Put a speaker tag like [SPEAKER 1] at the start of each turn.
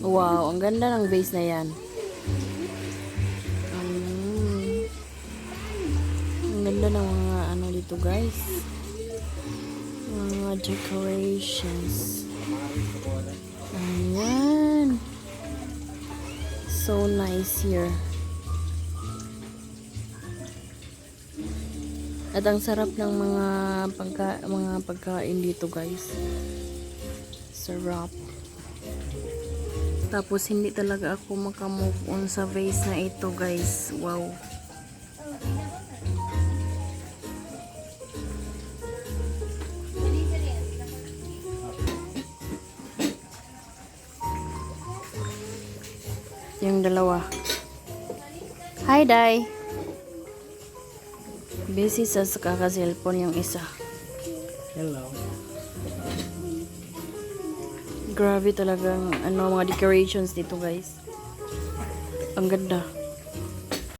[SPEAKER 1] Wow, ang ganda ng vase na yan. Mm. Ang ganda ng mga ano dito guys. Mga decorations. Ayan. So nice here. At ang sarap ng mga pagka mga pagkain dito, guys. Sarap. Tapos hindi talaga ako makamove on sa vase na ito, guys. Wow. Yung dalawa. Hi, Dai. Busy sa kaka-cellphone yung isa.
[SPEAKER 2] Hello.
[SPEAKER 1] Grabe talagang ano mga decorations dito, guys. Ang ganda.